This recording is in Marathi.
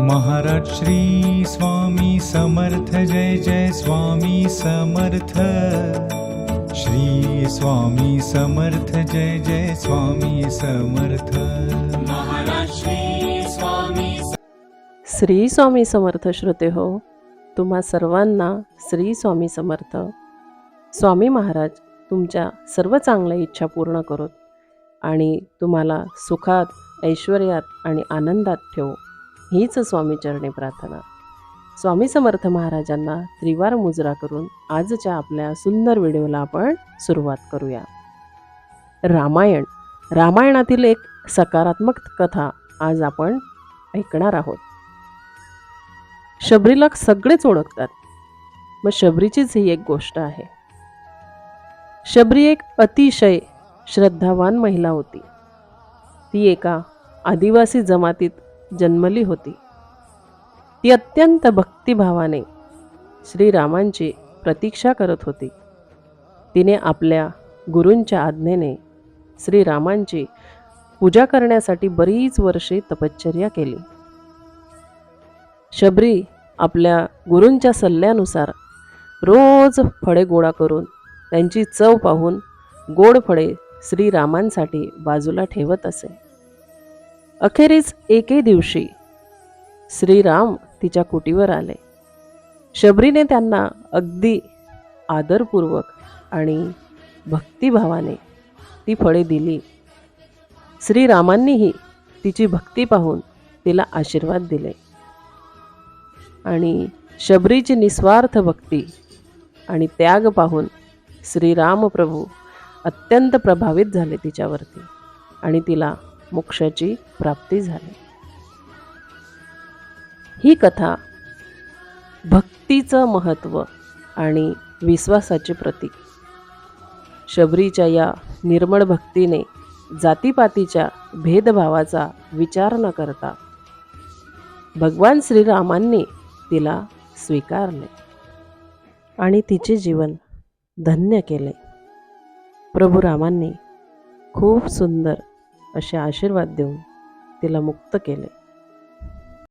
महाराज श्री स्वामी समर्थ जय जय स्वामी समर्थ। श्री स्वामी समर्थ जय जय स्वामी समर्थ। श्री स्वामी समर्थ श्रोते हो तुम्हा सर्वांना श्री स्वामी समर्थ। स्वामी महाराज तुमच्या सर्व चांगल्या इच्छा पूर्ण करोत आणि तुम्हाला सुखात ऐश्वर्यात आणि आनंदात ठेवू. हीच स्वामीचरणी प्रार्थना. स्वामी समर्थ महाराजांना त्रिवार मुजरा करून आजच्या आपल्या सुंदर व्हिडिओला आपण सुरुवात करूया. रामायण. रामायणातील एक सकारात्मक कथा आज आपण ऐकणार आहोत. शबरीला सगळेच ओळखतात. मग शबरीचीच ही एक गोष्ट आहे. शबरी एक अतिशय श्रद्धावान महिला होती. ती एका आदिवासी जमातीत जन्मली होती. ती अत्यंत भक्तिभावाने श्रीरामांची प्रतीक्षा करत होती. तिने आपल्या गुरूंच्या आज्ञेने श्रीरामांची पूजा करण्यासाठी बरीच वर्षे तपश्चर्या केली. शबरी आपल्या गुरूंच्या सल्ल्यानुसार रोज फळे गोळा करून त्यांची चव पाहून गोड फळे श्रीरामांसाठी बाजूला ठेवत असे. अखेरीस एके दिवशी श्रीराम तिच्या कुटीवर आले. शबरीने त्यांना अगदी आदरपूर्वक आणि भक्तिभावाने ती फळे दिली. श्रीरामांनीही तिची भक्ती पाहून तिला आशीर्वाद दिले. आणि शबरीची निस्वार्थ भक्ती आणि त्याग पाहून श्रीराम प्रभू अत्यंत प्रभावित झाले तिच्यावरती आणि तिला मोक्षाची प्राप्ती झाली. ही कथा भक्तीचं महत्त्व आणि विश्वासाचे प्रतीक. शबरीच्या या निर्मळ भक्तीने जातीपातीच्या भेदभावाचा विचार न करता भगवान श्रीरामांनी तिला स्वीकारले आणि तिचे जीवन धन्य केले. प्रभू रामांनी खूप सुंदर असे आशीर्वाद देऊन तिला मुक्त केले.